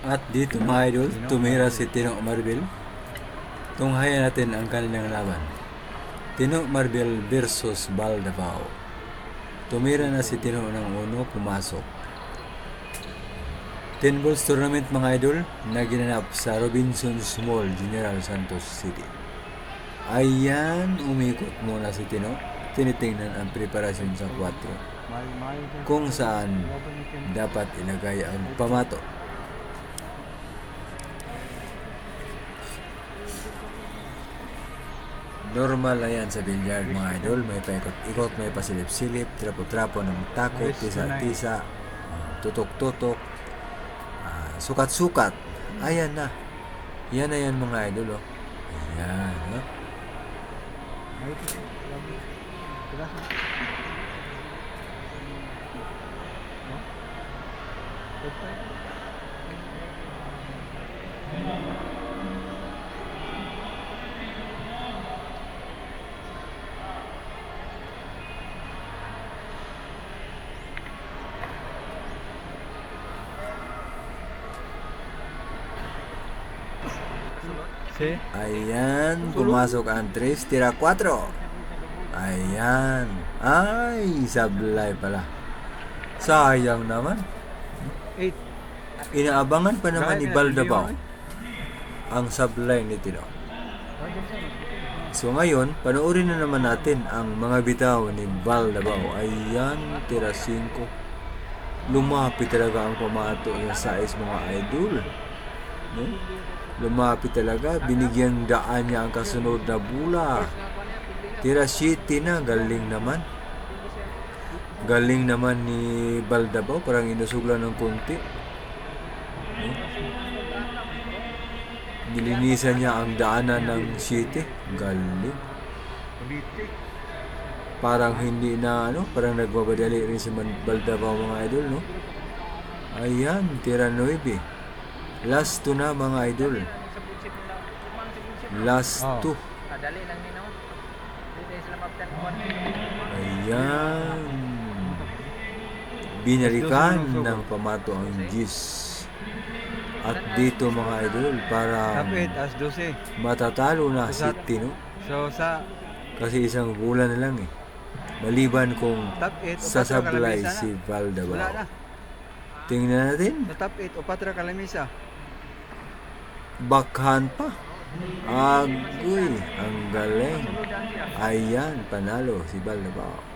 At dito mga idol, tumira si Tino Marbil. Tunghayan natin ang kanilang laban. Tino Marbil versus Baldabao. Tumira na si Tino ng uno, pumasok. 10 balls tournament mga idol na ginanap sa Robinson's Mall, General Santos City. Ayan, umikot muna si Tino. Tinitingnan ang preparasyon sa 4 kung saan dapat ilagay ang pamato. Normal na yan sa billiard mga idol. May paikot-ikot, may pasilip-silip, trapo-trapo ng takot, tisa-tisa, ah, tutok-tutok, ah, sukat-sukat. Ayan na. Yan na yan mga idol. Oh. Ayan. Oh. Sí. Ayan, pumasok ang 3, tira 4. Ayan. Ay, sablay pala. Sayang naman. Inaabangan pa naman ni Baldabao ang sablay ni Tino. So ngayon, panoorin na naman natin ang mga bitaw ni Baldabao. Ayan, tira 5. Lumapit talaga ang pamato niya sa is mga idol. No? Lumapit talaga, binigyan daan niya ang kasunod na bula. Tira 7 na, galing naman. Galing naman ni Baldabao, parang inusuglan ng konti. Nilinisan niya ang daanan ng 7. Galing. Parang hindi na ano, parang nagbabadali rin si Baldabao mga idol, no? Ayan, tira 9. Last 2 na mga idol. Last Oh. 2. Kadali lang nino. Dito sila maptan ko. Ayan. Binalikan ng pamato ang Gis. At dito mga idol, para Top 8 as 12. matatalo na si Tino. So sa Kasi isang bulan na lang eh. Maliban kung top 8 sasablay si. Valdabao. Tingnan natin. Sa top 8 o patra kalamisa. Backhand pa. Agoy. Ang galing. Ayan, panalo si Valdabao.